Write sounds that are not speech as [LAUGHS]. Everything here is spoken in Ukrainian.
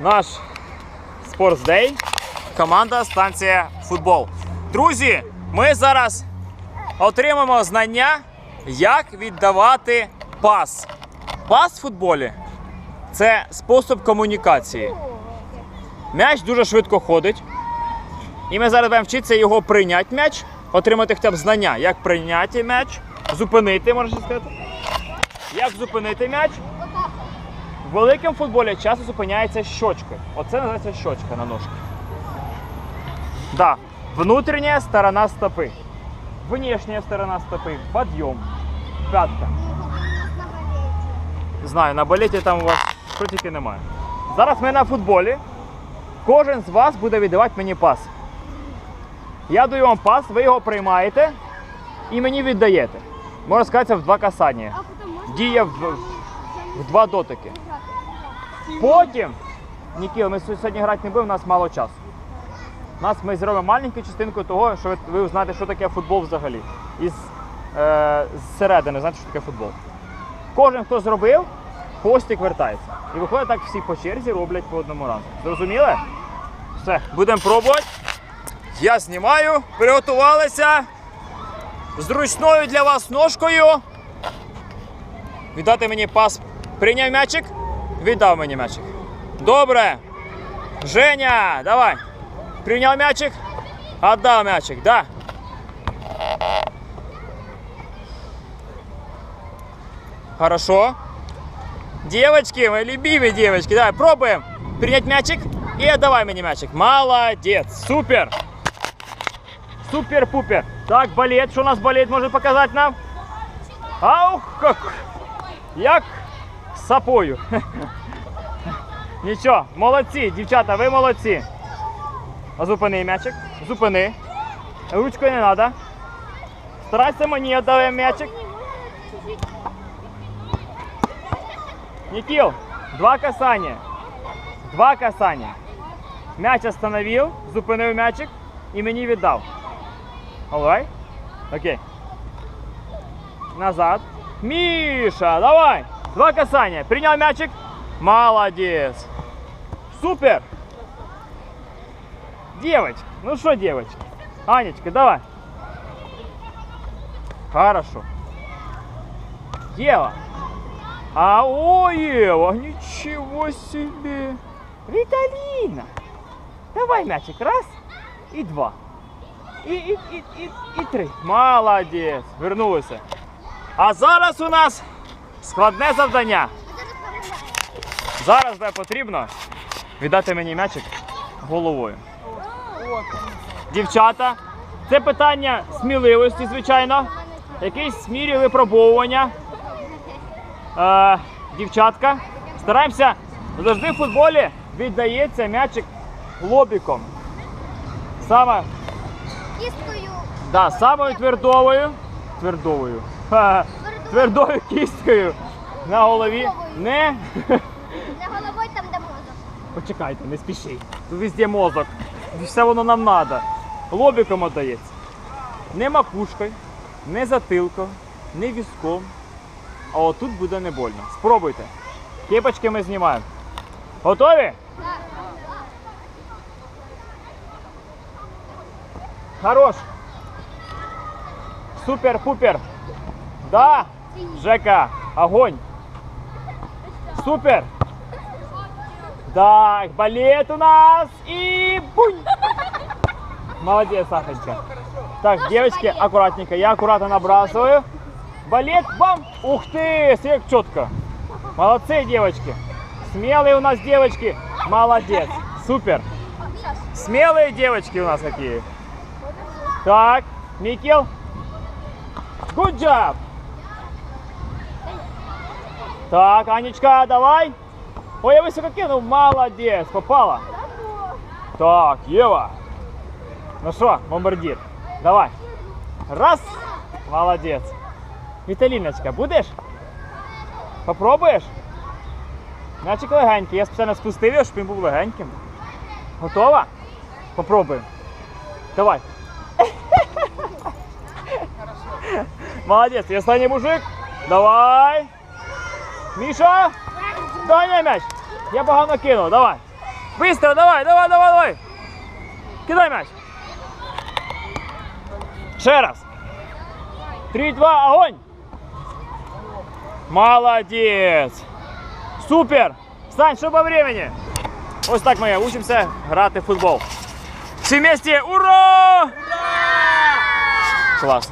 наш спортсдей. Команда станція футбол. Друзі, ми зараз отримаємо знання, як віддавати пас. Пас в футболі це спосіб комунікації. М'яч дуже швидко ходить. І ми зараз будемо вчитися його прийняти м'яч, отримати хоча б знання, як прийняти м'яч, зупинити, можна сказати. Як зупинити м'яч. В великому футболі часто зупиняється щочка. Оце називається щочка на ножці. Да. Внутренняя сторона стопы. Внешняя сторона стопы. Подъем. Пятка. Знаю, на балеті там у вас що тільки немає. Зараз ми на футболі. Кожен з вас буде віддавати мені пас. Я даю вам пас, ви його приймаєте і мені віддаєте. Можна сказати, це в два касання. А потім можна Діє в, в два дотики. Потім, Нікіл, ми сьогодні грати не будемо, у нас мало часу. У нас ми зробимо маленьку частинку того, що ви, узнаєте, що таке футбол взагалі. Із е, зсередини, знаєте, що таке футбол. Кожен, хто зробив, хвостик вертається. І виходить так всі по черзі роблять по одному разу. Зрозуміли? Все, будемо пробувати. Я знімаю, приготувалися. Зручною для вас ножкою. Віддати мені пас. Прийняв м'ячик, віддав мені м'ячик. Добре. Женя, давай. Прийняв м'ячик, віддав м'ячик, да. Хорошо. Девочки, мои любимые девочки, давай пробуем принять мячик и отдавай мне мячик. Молодец, супер. Супер-пупер. Так, балет, что у нас балет может показать нам? Аух, как, як сапою. [LAUGHS] Нічого, молодці, дівчата, ви молодці. А Зупини м'ячик, зупини. Ручкою не треба. Старайся мені віддавай м'ячик. Нікіл, два касання. Два касання. М'яч остановив, зупинив м'ячик і мені віддав. Alright? Окей. Назад. Миша, давай. Два касания. Принял мячик. Молодец. Супер. Девочка. Ну что, девочка? Анечка, давай. Хорошо. Ева. А, о, Ева, ничего себе. Виталина. Давай мячик. Раз и два. І, і, і, і, і три. Молодець. Вернулися. А зараз у нас складне завдання. Зараз де потрібно віддати мені м'ячик головою. Дівчата, це питання сміливості, звичайно. Якісь смірі випробовування. Е, дівчатка, стараємося завжди в футболі віддається м'ячик лобіком. Саме кісткою. Да, самою твердовою. Твердовою. Ха, твердою кісткою на голові. Не. Не головою там, де мозок. Почекайте, не спішіть. Тут везде мозок. Все воно нам треба. Лобіком отдається. Не макушкою, не затилком, не візком. А отут буде не больно. Спробуйте. Кепочки ми знімаємо. Готові? Хорош. Супер-пупер. Да. Жека, огонь. Супер. Так, балет у нас. И бунь. Молодец, Сахарочка. Так, девочки, аккуратненько. Я аккуратно набрасываю. Балет, бам. Ух ты, как четко. Молодцы, девочки. Смелые у нас девочки. Молодец. Супер. Смелые девочки у нас какие. Так, Микел. Good job. Так, Анечка, давай. Ой, я высоко кинул. Молодец, попала. Так, Ева. Ну что, бомбардир, давай. Раз. Молодец. Віталіночка, будеш? Попробуєш? М'ячик легенький. Я спеціально спустив його, щоб він був легеньким. Готова? Попробуємо. Давай. [LAUGHS] Молодець, і останній мужик. Давай. Міша, дай м'яч. Я погано кинув, давай. Быстро, давай, давай, давай, давай. Кидай м'яч. Ще раз. Три, два, огонь. Молодець. Супер. Стань, що по времени. Ось так ми учимося грати в футбол. Всі вместе, ура! Клас.